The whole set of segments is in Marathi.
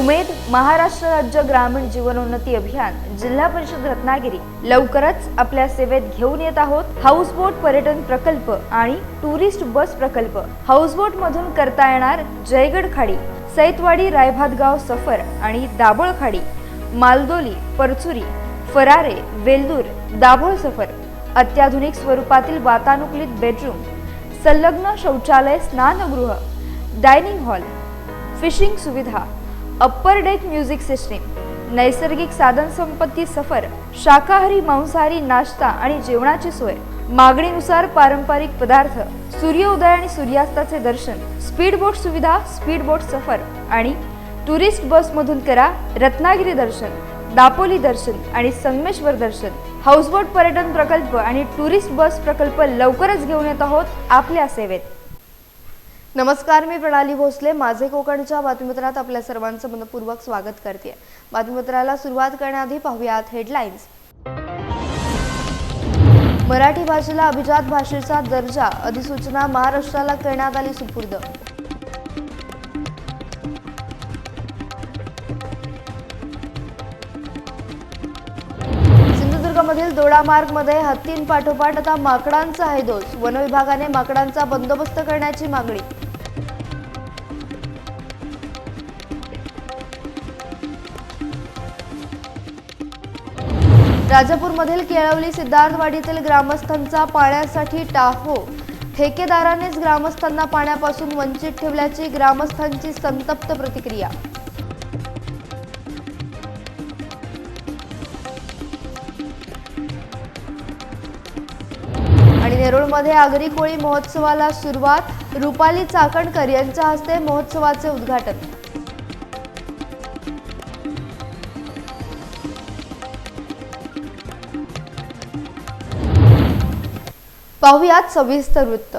उमेद महाराष्ट्र राज्य ग्रामीण जीवनोन्नती अभियान जिल्हा परिषद रत्नागिरी लवकरच आपल्या सेवेत घेऊन येत आहोत. हाऊसबोट पर्यटन प्रकल्प आणि टुरिस्ट बस प्रकल्प. हाऊसबोट मधून करता येणार जयगड खाडी सैतवाडी रायभातगाव सफर आणि दाभोळ खाडी मालदोली परचुरी फरारे वेल्दूर दाभोळ सफर अत्याधुनिक स्वरूपातील वातानुकूलित बेडरूम संलग्न शौचालय स्नानगृह डायनिंग हॉल फिशिंग सुविधा अप्पर डेक म्युझिक सिस्टीम नैसर्गिक साधन संपत्ती सफर शाकाहारी मांसाहारी नाश्ता आणि जेवणाची सोय मागणीनुसार पारंपरिक पदार्थ सूर्योदय आणि सूर्यास्ताचे दर्शन स्पीड बोट सुविधा स्पीड बोट सफर आणि टुरिस्ट बसमधून करा रत्नागिरी दर्शन दापोली दर्शन आणि संगमेश्वर दर्शन. हाऊसबोट पर्यटन प्रकल्प आणि टुरिस्ट बस प्रकल्प लवकरच घेऊन येत आहोत आपल्या सेवेत. नमस्कार मी प्रणाली भोसले. माझे कोकणच्या बातमीपत्रात आपल्या सर्वांचं मनपूर्वक स्वागत करते. बातमीपत्राला सुरुवात करण्याआधी पाहूयात हेडलाईन्स. मराठी भाषेला अभिजात भाषेचा दर्जा अधिसूचना महाराष्ट्राला करण्यात आली सुपूर्द. सिंधुदुर्गमधील दोडामार्गमध्ये हत्तींपाठोपाठ आता माकडांचा आहे दोष. वनविभागाने माकडांचा बंदोबस्त करण्याची मागणी. राजापूरमधील केळवली सिद्धार्थवाडीतील ग्रामस्थांचा पाण्यासाठी टाहो ठेकेदारानेच ग्रामस्थांना पाण्यापासून वंचित ठेवल्याची ग्रामस्थांची संतप्त प्रतिक्रिया. आणि नेरुळमध्ये आगरी कोळी महोत्सवाला सुरुवात. रुपाली चाकणकर यांच्या हस्ते महोत्सवाचे उद्घाटन. पाहुयात सविस्तर वृत्त.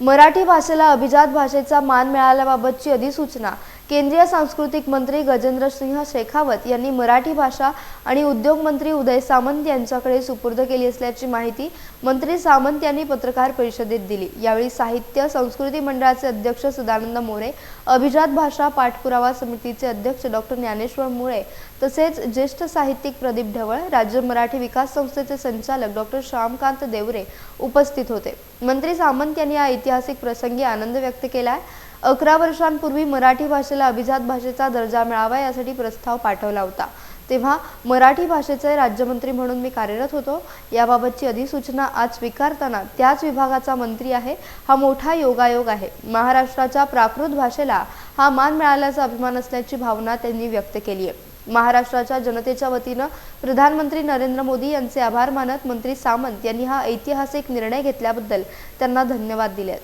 मराठी भाषेला अभिजात भाषेचा मान मिळाल्याबाबतची अधिसूचना केंद्रीय सांस्कृतिक मंत्री गजेंद्र सिंह शेखावत यांनी मराठी भाषा आणि उद्योग मंत्री उदय सामंत यांच्याकडे सुपूर्द केली असल्याची माहिती मंत्री सामंत यांनी पत्रकार परिषदेत दिली. यावेळी साहित्य संस्कृती मंडळाचे अध्यक्ष सदानंद मोरे अभिजात भाषा पाठपुरावा समितीचे अध्यक्ष डॉक्टर ज्ञानेश्वर मुळे तसेच ज्येष्ठ साहित्यिक प्रदीप ढवळ राज्य मराठी विकास संस्थेचे संचालक डॉक्टर श्यामकांत देवरे उपस्थित होते. मंत्री सामंत यांनी या ऐतिहासिक प्रसंगी आनंद व्यक्त केलाय. अकरा वर्षांपूर्वी मराठी भाषेला अभिजात भाषेचा दर्जा मिळावा यासाठी प्रस्ताव पाठवला होता. तेव्हा मराठी भाषेचे राज्यमंत्री म्हणून मी कार्यरत होतो. याबाबतची अधिसूचना आज स्वीकारताना त्याच विभागाचा मंत्री आहे. हा मोठा योगायोग आहे. महाराष्ट्राच्या प्राकृत भाषेला हा मान मिळाल्याचा अभिमान असल्याची भावना त्यांनी व्यक्त केली आहे महाराष्ट्राच्या जनतेच्या वतीनं प्रधानमंत्री नरेंद्र मोदी यांचे आभार मानत मंत्री सामंत यांनी हा ऐतिहासिक निर्णय घेतल्याबद्दल त्यांना धन्यवाद दिले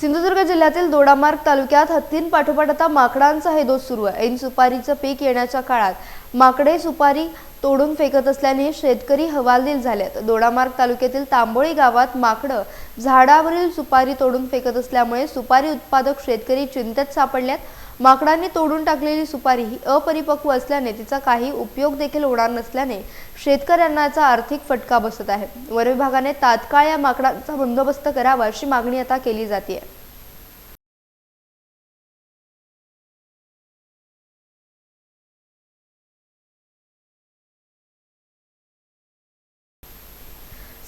सिंधुदुर्ग जिल्ह्यातील दोडामार्ग तालुक्यात हत्तींपाठोपाठ आता माकडांचा हे दोष सुरू आहे. ऐन सुपारीचं पीक येण्याच्या काळात माकडे सुपारी तोडून फेकत असल्याने शेतकरी हवालदिल झाल्यात दोडामार्ग तालुक्यातील तांबोळी गावात माकडं झाडावरील सुपारी तोडून फेकत असल्यामुळे सुपारी उत्पादक शेतकरी चिंतेत सापडल्यात. माकडांनी तोडून टाकलेली सुपारी ही अपरिपक्व असल्याने तिचा काही उपयोग देखील होणार नसल्याने शेतकऱ्यांना याचा आर्थिक फटका बसत आहे. वन विभागाने तात्काळ या माकडांचा बंदोबस्त करावा अशी मागणी आता केली जाते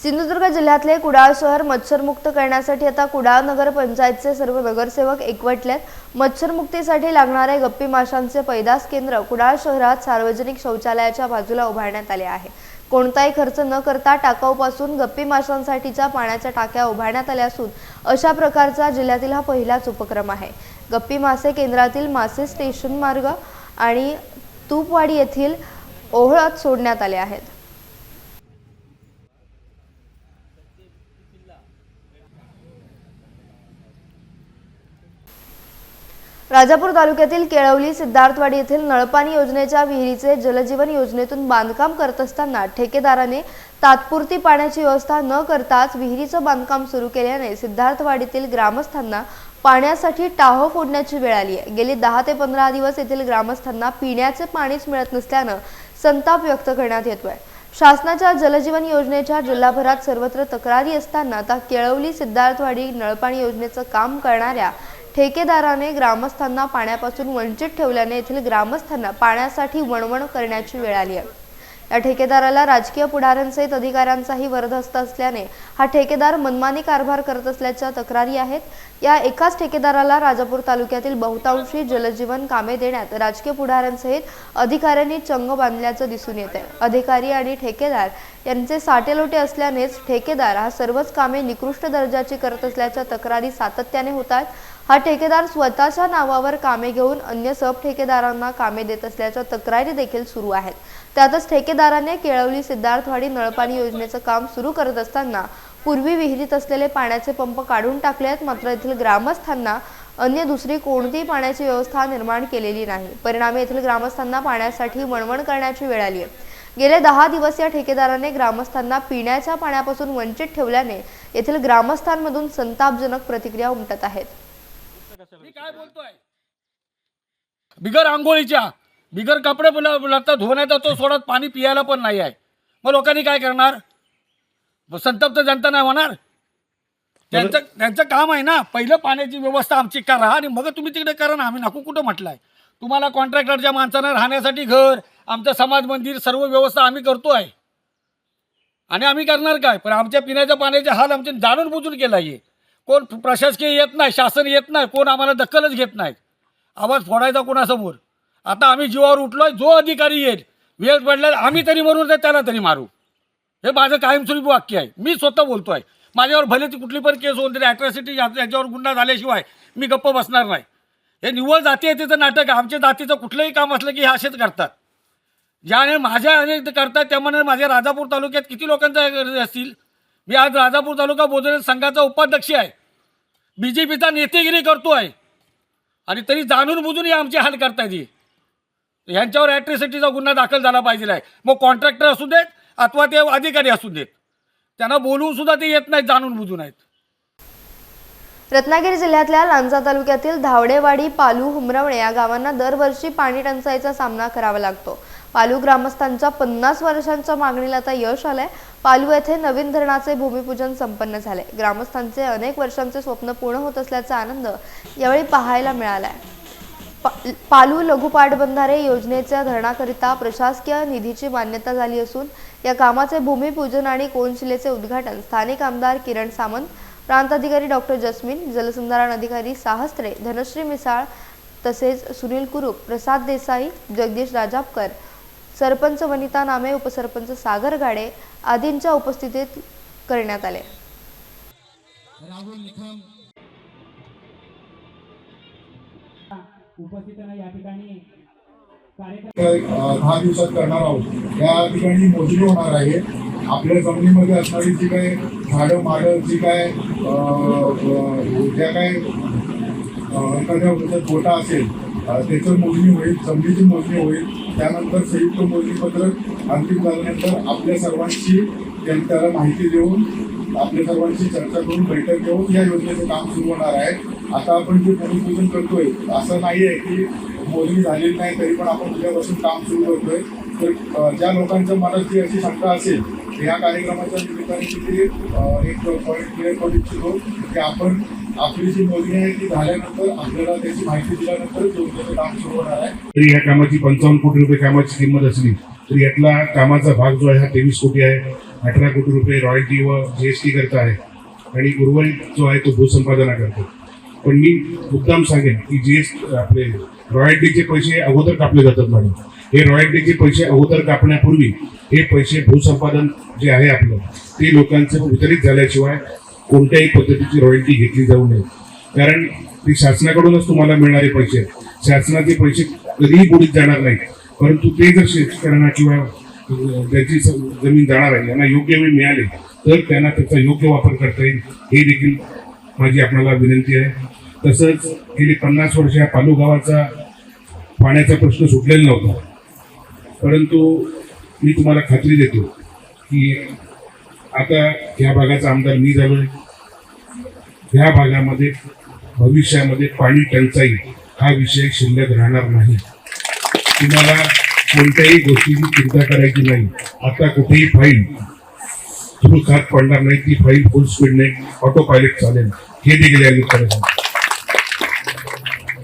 सिंधुदुर्ग जिल्ह्यातले कुडाळ शहर मच्छरमुक्त करण्यासाठी आता कुडाळ नगर पंचायतचे सर्व नगरसेवक एकवटलेत मच्छरमुक्तीसाठी लागणारे गप्पी माशांचे पैदास केंद्र कुडाळ शहरात सार्वजनिक शौचालयाच्या बाजूला उभारण्यात आले आहे. कोणताही खर्च न करता टाकाऊपासून गप्पी माशांसाठीच्या पाण्याच्या टाक्या उभारण्यात आल्या असून अशा प्रकारचा जिल्ह्यातील हा पहिलाच उपक्रम आहे. गप्पी मासे केंद्रातील मासे स्टेशन मार्ग आणि तूपवाडी येथील ओहळात सोडण्यात आले आहेत. राजापूर तालुक्यातील केळवली सिद्धार्थवाडी येथील नळपाणी योजनेच्या विहिरीचे जलजीवन योजनेतून बांधकाम करत असताना ठेकेदाराने तात्पुरती पाण्याची व्यवस्था न करताच विहिरीचं बांधकाम सुरू केल्याने सिद्धार्थवाडीतील ग्रामस्थांना पाण्यासाठी टाहो फोडण्याची वेळ आली आहे. गेली दहा ते पंधरा दिवस येथील ग्रामस्थांना पिण्याचे पाणीच मिळत नसल्यानं संताप व्यक्त करण्यात येतोय. शासनाच्या जलजीवन योजनेच्या जिल्हाभरात सर्वत्र तक्रारी असताना आता केळवली सिद्धार्थवाडी नळपाणी योजनेचं काम करणाऱ्या ठेकेदाराने ग्रामस्थांना पाण्यापासून वंचित ठेवल्याने येथील ग्रामस्थांना पाण्यासाठी वणवण करण्याची वेळ आली आहे. या ठेकेदाराला राजकीय पुढाऱ्यांसहित अधिकाऱ्यांचाही वरदहस्त असल्याने हा ठेकेदार मनमानी कारभार करत असल्याच्या तक्रारी आहेत. या एकाच ठेकेदाराला राजापूर तालुक्यातील बहुतांशी जलजीवन कामे देण्यात राजकीय पुढाऱ्यांसहित अधिकाऱ्यांनी चंग बांधल्याचं दिसून येत आहे अधिकारी आणि ठेकेदार यांचे साटेलोटे असल्यानेच ठेकेदार हा सर्वच कामे निकृष्ट दर्जाची करत असल्याच्या तक्रारी सातत्याने होतात. हा ठेकेदार स्वतःच्या नावावर कामे घेऊन अन्य सब ठेकेदारांना कामे देत असल्याच्या तक्रारी देखील सुरू आहेत. त्यातच ठेकेदाराने केळवली सिद्धार्थवाडी नळपाणी योजनेचं काम सुरू करत असताना पूर्वी विहिरीत असलेले पाण्याचे पंप काढून टाकले आहेत मात्र येथील ग्रामस्थांना अन्य दुसरी कोणतीही पाण्याची व्यवस्था निर्माण केलेली नाही. परिणामी येथील ग्रामस्थांना पाण्यासाठी वणवण करण्याची वेळ आली आहे. गेले दहा दिवस या ठेकेदाराने ग्रामस्थांना पिण्याच्या पाण्यापासून वंचित ठेवल्याने येथील ग्रामस्थांमधून संतापजनक प्रतिक्रिया उमटत आहेत. बिगर आंघोळीच्या बिगर कपडे बुला- लागतात धुवण्याचा तो सोडत पाणी पियाला पण नाही आहे. मग लोकांनी काय करणार? संतप्त जनता नाही होणार. त्यांचं त्यांचं काम आहे ना पहिलं पाण्याची व्यवस्था आमची करा आणि मग तुम्ही तिकडे करा ना आम्ही नको कुठं म्हटलंय. तुम्हाला कॉन्ट्रॅक्टरच्या माणसांना राहण्यासाठी घर आमचं समाज मंदिर सर्व व्यवस्था आम्ही करतो आहे आणि आम्ही करणार काय? पण आमच्या पिण्याच्या पाण्याचे हाल आमचे जाणून बुजून केला आहे कोण प्रशासकीय येत नाही शासन येत नाही कोण आम्हाला दखलच घेत नाहीत. आवाज फोडायचा कोणासमोर? आता आम्ही जीवावर उठलोय जो अधिकारी येईल वेळ पडल्यास आम्ही तरी मरू तर त्याला तरी मारू. हे माझं कायमस्वरूपी वाक्य आहे. मी स्वतः बोलतो आहे माझ्यावर भले ती कुठली पण केस होऊन तरी ॲट्रॉसिटी याच्यावर गुन्हा झाल्याशिवाय मी गप्प बसणार नाही. हे निव्वळ जाती आहे तिचं नाटक. आमच्या जातीचं कुठलंही काम असलं की हे असेच करतात. ज्याने माझ्या अनेक करतात त्यामुळे माझ्या राजापूर तालुक्यात किती लोकांचा असतील? मी आज राजापूर तालुका बोधरे संघाचा उपाध्यक्ष आहे. बी जे पीचा नेतेगिरी करतो आहे आणि तरी जाणून बुजून हे आमचे हाल करतायत हे. ह्यांच्यावर ॲट्रिसिटीचा गुन्हा दाखल झाला पाहिजे आहे. मग कॉन्ट्रॅक्टर असू देत अथवा ते अधिकारी असू देत. त्यांना बोलून सुद्धा ते येत नाहीत जाणून बुजून आहेत रत्नागिरी जिल्ह्यातल्या लांजा तालुक्यातील धावडेवाडी पालू हुमरवणे या गावांना दरवर्षी पाणी टंचाईचा सामना करावा लागतो. पालू ग्रामस्थांच्या पन्नास वर्षांच्या मागणीला आता यश आलंय. पालू येथे नवीन धरणाचे भूमिपूजन संपन्न झाले ग्रामस्थांचे अनेक वर्षांचे स्वप्न पूर्ण होत असल्याचा आनंद यावेळी पाहायला मिळालाय. पा- पालू लघु पाटबंधारे योजनेच्या धरणाकरिता प्रशासकीय निधीची मान्यता झाली असून या कामाचे भूमिपूजन आणि कोनशिलेचे उद्घाटन स्थानिक आमदार किरण सामंत प्रांताधिकारी डॉक्टर जस्मिन जलसंधारण अधिकारी साहस्त्रे धनश्री मिसाळ तसेच सुनील कुरुप प्रसाद देसाई जगदीश राजापकर सरपंच वनिता नामे उपसरपंच सागर गाडे आदींच्या उपस्थितीत करण्यात आले. उपस्थितांना या ठिकाणी दहा दिवसात करणार आहोत. या ठिकाणी मोजणी होणार आहे. आपल्या जमिनीमध्ये असणारी जी काय झाडं माडं जी काय ज्या काय एखाद्या गोटा असेल त्याचं मोजणी होईल जमिनीची मोजणी होईल. त्यानंतर संयुक्त मोजणीपत्रक अंतिम झाल्यानंतर आपल्या सर्वांची त्याला माहिती देऊन आपल्या सर्वांची चर्चा करून बैठक घेऊन या योजनेचं काम सुरू होणार आहे. आता आपण जे भूमिपूजन करतोय असं नाही आहे की मोजणी झालेली नाही तरी पण आपण उद्यापासून काम सुरू करतोय. तर ज्या लोकांच्या मनात जी अशी शंका असेल तर या कार्यक्रमाच्या निमित्ताने तिथे एक पॉईंट क्लिअर करू इच्छितो की आपण आपली जी मोजणी आहे ती झाल्यानंतर आपल्याला त्याची माहिती दिल्यानंतर योजनेचं काम सुरू होणार आहे. तरी या कामाची पंचावन्न कोटी रुपये कामाची किंमत असली तरी यातला कामाचा भाग जो आहे हा तेवीस कोटी आहे. अठरा कोटी रुपये रॉयल्टी व एस टी करता आहे. आणि उर्वरित जो आहे तो भूसंपादना करतो. पण मी मुद्दाम सांगेन की जे आपले रॉयल्टीचे पैसे अगोदर कापले जातात मॅडम. हे रॉयल्टीचे पैसे अगोदर कापण्यापूर्वी हे पैसे भूसंपादन जे आहे आपलं ते लोकांचं वितरित झाल्याशिवाय कोणत्याही पद्धतीची रॉयल्टी घेतली जाऊ नये. कारण ते शासनाकडूनच तुम्हाला मिळणारे पैसे शासनाचे पैसे कधीही बुडीत जाणार नाहीत. परंतु ते जर शेतकऱ्यांना किंवा ज्याची जमीन जाणार आहे यांना योग्य वेळ मिळाले तर त्यांना त्याचा योग्य वापर करता येईल. हे देखील माझी आपल्याला विनंती आहे. तसंच गेली पन्नास वर्ष या पालू गावाचा पाण्याचा प्रश्न सुटलेला नव्हता. परंतु मी तुम्हाला खात्री देतो की आता या भागाचा आमदार मी झालोय. ह्या भागामध्ये भविष्यामध्ये पाणी टंचाई हा विषय शिल्लक राहणार नाही. तुम्हाला कोणत्याही गोष्टीची चिंता करायची नाही. आता कुठेही फाईल थ्रू खात पडणार नाही ती फाईल फुल स्पीडने ऑटो पायलट चालेल. हे देखील या लोकांना सांगतो.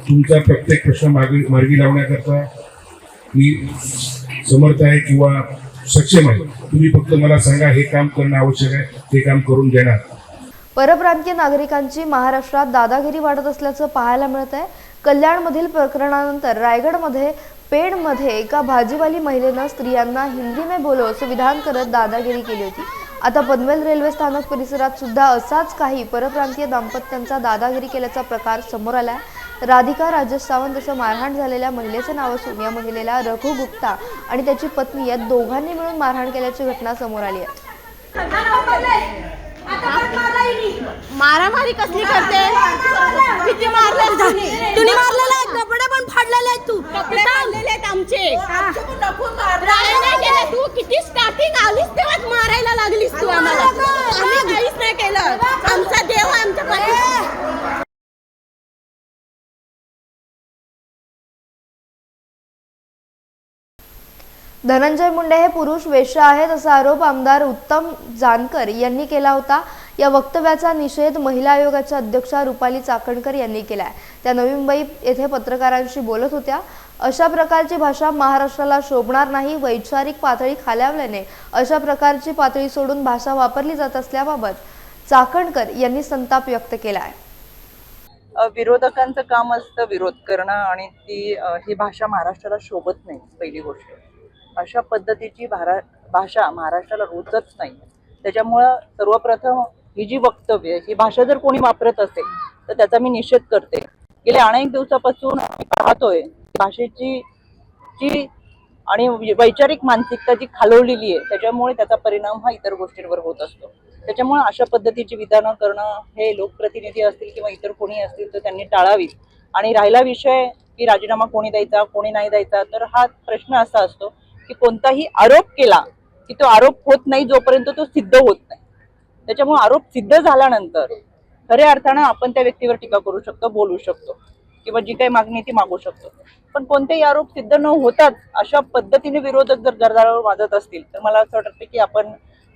तुमचा प्रत्येक प्रश्न मार्गी मार्गी लावण्याकरता मी समर्थ आहे किंवा सक्षम आहे. तुम्ही फक्त मला सांगा हे काम करणं आवश्यक आहे ते काम करून देणार. परप्रांतीय नागरिकांची महाराष्ट्रात दादागिरी वाढत असल्याचं पाहायला मिळत आहे. कल्याणमधील प्रकरणानंतर रायगडमध्ये पेडमध्ये एका भाजीवाली महिलेनं स्त्रियांना हिंदी में बोलो असं विधान करत दादागिरी केली होती. आता पनवेल रेल्वे स्थानक परिसरात सुद्धा असाच काही परप्रांतीय दाम्पत्यांचा दादागिरी केल्याचा प्रकार समोर आला आहे राधिका राजेश सावंत असं मारहाण झालेल्या महिलेचं नाव असून या महिलेला रघु गुप्ता आणि त्याची पत्नी या दोघांनी मिळून मारहाण केल्याची घटना समोर आली आहे. मारामारी कसली करते? किती मारले तुम्ही? मारलेला आहे कपडे पण फाडलेले आहेत तू. कपडे फाडलेले आहेत आमचे. तू किती स्टार्टिंग आलीस तेव्हाच मारायला लागलीस तू आम्हाला. आम्ही काहीच नाही केलं. आमचा देव आमच्या धनंजय मुंडे हे पुरुष वेश आहेत असा आरोप आमदार उत्तम जानकर यांनी केला होता. या वक्तव्याचा निषेध महिला आयोगाच्या अध्यक्षा रुपाली चाकणकर यांनी केलाय. त्या नवी मुंबई येथे पत्रकारांशी बोलत होत्या. अशा प्रकारची भाषा महाराष्ट्राला शोभणार नाही वैचारिक पातळी खालावल्याने अशा प्रकारची पातळी सोडून भाषा वापरली जात असल्याबाबत चाकणकर यांनी संताप व्यक्त केला आहे विरोधकांचं काम असतं विरोध करणं आणि ती ही भाषा महाराष्ट्राला शोभत नाही पहिली गोष्ट. अशा पद्धतीची भारा भाषा महाराष्ट्राला रुचत नाही. त्याच्यामुळं सर्वप्रथम ही जी वक्तव्य ही भाषा जर कोणी वापरत असेल तर त्याचा मी निषेध करते. गेल्या अनेक दिवसापासून आम्ही पाहतोय भाषेची जी आणि वैचारिक मानसिकता जी खालवलेली आहे त्याच्यामुळे त्याचा परिणाम हा इतर गोष्टींवर होत असतो. त्याच्यामुळे अशा पद्धतीची विधानं करणं हे लोकप्रतिनिधी असतील किंवा इतर कोणी असतील तर त्यांनी टाळावीत आणि राहिला विषय की राजीनामा कोणी द्यायचा कोणी नाही द्यायचा तर हा प्रश्न असा असतो की कोणताही आरोप केला की तो आरोप होत नाही जोपर्यंत तो सिद्ध होत नाही. त्याच्यामुळे आरोप सिद्ध झाल्यानंतर खऱ्या अर्थानं आपण त्या व्यक्तीवर टीका करू शकतो बोलू शकतो किंवा जी काही मागणी ती मागू शकतो. पण कोणतेही आरोप सिद्ध न होताच अशा पद्धतीने विरोधक जर गरदारावर वाजत असतील तर मला असं वाटतं की आपण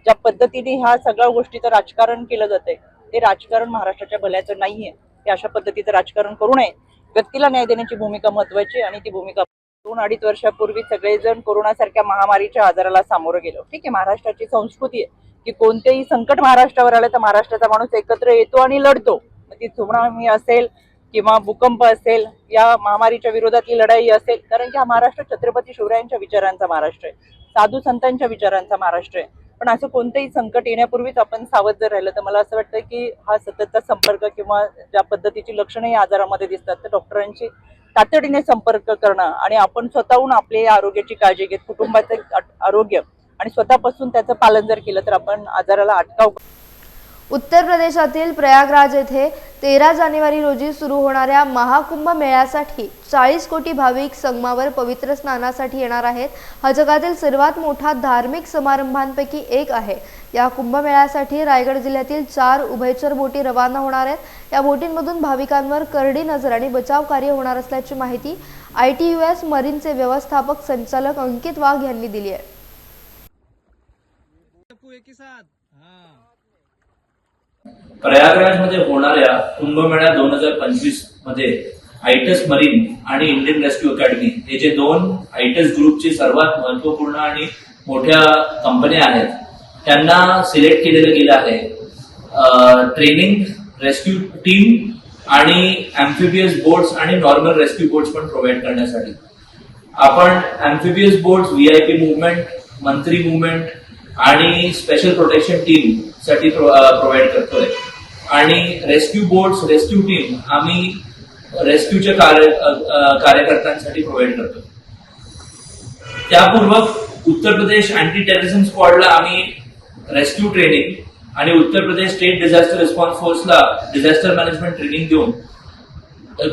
ज्या पद्धतीने ह्या सगळ्या गोष्टीचं राजकारण केलं जातंय ते राजकारण महाराष्ट्राच्या भल्याचं नाहीये. ते अशा पद्धतीचं राजकारण करू नये. व्यक्तीला न्याय देण्याची भूमिका महत्वाची आणि ती भूमिका दोन अडीच वर्षापूर्वी सगळेजण कोरोनासारख्या महामारीच्या आजाराला सामोरं गेलो. ठीक आहे महाराष्ट्राची संस्कृती आहे की कोणतेही संकट महाराष्ट्रावर आलं तर महाराष्ट्राचा माणूस एकत्र येतो आणि लढतो. मग ती सुनामी असेल किंवा भूकंप असेल या महामारीच्या विरोधातली लढाई असेल कारण की हा महाराष्ट्र छत्रपती शिवरायांच्या विचारांचा महाराष्ट्र आहे. साधू संतांच्या विचारांचा महाराष्ट्र आहे. पण असं कोणतंही संकट येण्यापूर्वीच आपण सावध जर राहिलं तर मला असं वाटतं की हा सततचा संपर्क किंवा ज्या पद्धतीची लक्षणं या आजारामध्ये दिसतात तर डॉक्टरांची तातडीने संपर्क करणं आणि आपण स्वतःहून आपले आरोग्याची काळजी घेत कुटुंबाचं आरोग्य आणि स्वतःपासून त्याचं पालन जर केलं तर आपण आजाराला अटकाव उत्तर प्रदेशातील प्रयागराज येथे तेरा जानेवारी रोजी सुरू होणाऱ्या महाकुंभ मेळ्यासाठी चाळीस कोटी भाविक संगमावर पवित्र स्नानासाठी येणार आहेत. हा जगातील सर्वात मोठा धार्मिक समारंभांपैकी एक आहे. या कुंभमेळ्यासाठी रायगड जिल्ह्यातील चार उभयचर बोटी रवाना होणार आहेत. या बोटींमधून भाविकांवर करडी नजर आणि बचाव कार्य होणार असल्याची माहिती आय टी यू एस मरीनचे व्यवस्थापक संचालक अंकित वाघ यांनी दिली आहे. प्रयागराजमध्ये होणाऱ्या कुंभमेळा दोन हजार पंचवीसमध्ये आयटस मरीन आणि इंडियन रेस्क्यू अकॅडमी हे जे दोन आयटस ग्रुपची सर्वात महत्त्वपूर्ण आणि मोठ्या कंपन्या आहेत त्यांना सिलेक्ट केलेलं गेलं आहे. ट्रेनिंग रेस्क्यू टीम आणि अँफिबियस बोट्स आणि नॉर्मल रेस्क्यू बोट्स पण प्रोव्हाइड करण्यासाठी. आपण amphibious boats V I P movement मंत्री मुवमेंट आणि स्पेशल प्रोटेक्शन टीमसाठी प्रोव्हाइड करतोय. आणि रेस्क्यू बोट्स रेस्क्यू टीम आम्ही रेस्क्यूच्या कार्य कार्यकर्त्यांसाठी प्रोव्हाइड करतो त्यापूर्वक उत्तर प्रदेश अँटी टेररिझम स्क्वॉडला आम्ही रेस्क्यू ट्रेनिंग आणि Uttar Pradesh state disaster response फोर्सला disaster management training देऊन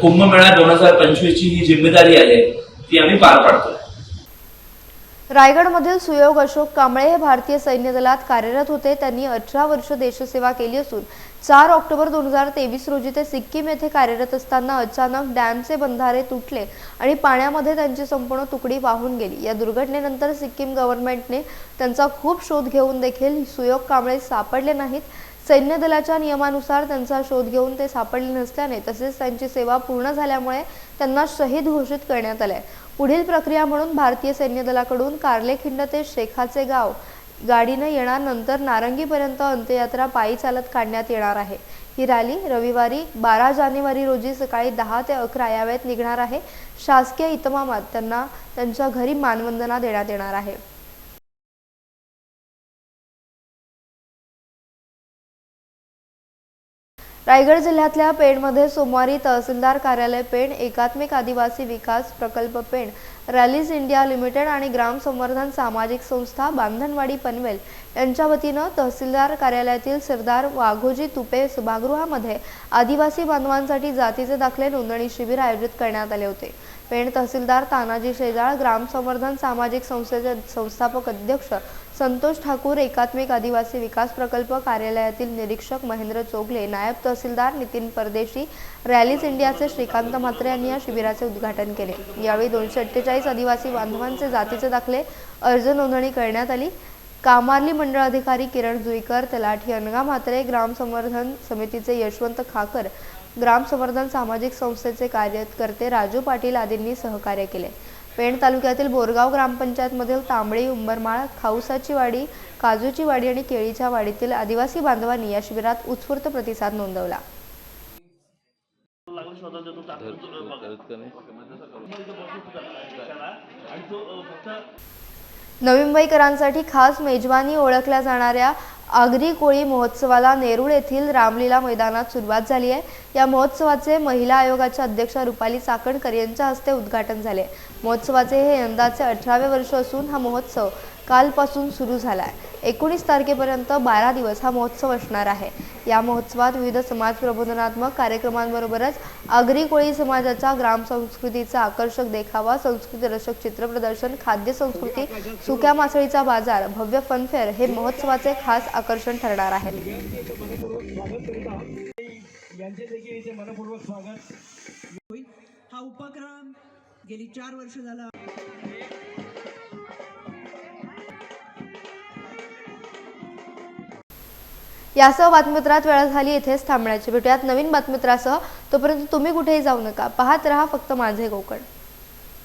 कुंभमेळा दोन हजार पंचवीस ची ही जिम्मेदारी आहे ती आम्ही पार पाडतोय. रायगडमधील सुयोग अशोक कांबळे हे भारतीय सैन्य दलात कार्यरत होते. त्यांनी अठरा वर्ष देशसेवा केली असून चार ऑक्टोबर दोन हजार तेवीस रोजी ते सिक्कीम येथे कार्यरत असताना अचानक डॅमचे बंधारे तुटले आणि पाण्यामध्ये त्यांची संपूर्ण तुकडी वाहून गेली. या दुर्घटनेनंतर सिक्कीम गव्हर्नमेंटने त्यांचा खूप शोध घेऊन देखील सुयोग कांबळे सापडले नाहीत. सैन्य दलाच्या नियमानुसार त्यांचा शोध घेऊन ते सापडले नसल्याने तसेच त्यांची सेवा पूर्ण झाल्यामुळे त्यांना शहीद घोषित करण्यात आले. पुढील प्रक्रिया म्हणून भारतीय सैन्य दलाकडून कार्लेखिंड ते शेखाचे गाव गाडीनं येणार नंतर नारंगीपर्यंत अंत्ययात्रा पायी चालत काढण्यात येणार आहे. ही रॅली रविवारी बारा जानेवारी रोजी सकाळी दहा ते अकरा या वेळेत निघणार आहे. शासकीय इतमामात त्यांना त्यांच्या घरी मानवंदना देण्यात येणार आहे. रायगड जिल्ह्यातल्या पेणमध्ये सोमवारी तहसीलदार कार्यालय पेण एकात्मिक आदिवासी विकास प्रकल्प पेण रॅलीज इंडिया लिमिटेड आणि ग्राम संवर्धन सामाजिक संस्था बांधणवाडी पनवेल यांच्या वतीनं तहसीलदार कार्यालयातील सरदार वाघोजी तुपे सभागृहामध्ये आदिवासी बांधवांसाठी जातीचे दाखले नोंदणी शिबिर आयोजित करण्यात आले होते. पेण तहसीलदार तानाजी शेजाळ ग्रामसंवर्धन सामाजिक संस्थेचे संस्थापक अध्यक्ष संतोष ठाकूर एकात्मिक आदिवासी विकास प्रकल्प कार्यालयातील निरीक्षक महेंद्र चोगले नायब तहसीलदार नितीन परदेशी रॅलीज इंडियाचे श्रीकांत म्हात्रे यांनी या शिबिराचे उद्घाटन केले. यावेळी दोनशे अठ्ठेचाळीस आदिवासी बांधवांचे जातीचे दाखले अर्ज नोंदणी करण्यात आली. कामार्ली मंडळ अधिकारी किरण जुईकर तलाठी अनगा म्हात्रे ग्राम संवर्धन समितीचे यशवंत खाकर ग्राम संवर्धन सामाजिक संस्थेचे कार्यकर्ते राजू पाटील आदींनी सहकार्य केले. पेण तालुक्यातील बोरगाव ग्रामपंचायतमधील तांबडी उंबरमाळ खाऊसाची वाडी काजूची वाडी आणि केळीच्या वाडीतील आदिवासी बांधवांनी या शिबिरात उत्स्फूर्त प्रतिसाद नोंदवला. नवी मुंबईकरांसाठी खास मेजवानी ओळखल्या जाणाऱ्या आगरी कोळी महोत्सवाला नेरूळ येथील रामलीला मैदानात सुरुवात झाली आहे. या महोत्सवाचे महिला आयोगाच्या अध्यक्षा रुपाली चाकणकर यांच्या हस्ते उद्घाटन झाले. महोत्सवाचे हे यंदाचे अठरावे वर्ष असून हा महोत्सव कालपासून सुरू झाला आहे एकोणीस तारखेपर्यंत बारा दिवस हा महोत्सव असणार आहे. या महोत्सवात विविध समाज प्रबोधनात्मक कार्यक्रमांबरोबरच आगरी कोळी समाजाचा ग्राम संस्कृतीचा आकर्षक देखावा संस्कृती रक्षक चित्र प्रदर्शन खाद्य संस्कृती सुक्या मासळीचा बाजार भव्य फनफेअर हे महोत्सवाचे खास आकर्षण ठरणार आहेत हा उपक्रम गेली चार वर्ष झाला. यासह बातमीपत्रात वेळ झाली इथेच थांबण्याची. भेटूयात नवीन बातमीपत्रासह तोपर्यंत तुम्ही कुठेही जाऊ नका. पाहत रहा फक्त माझे कोकण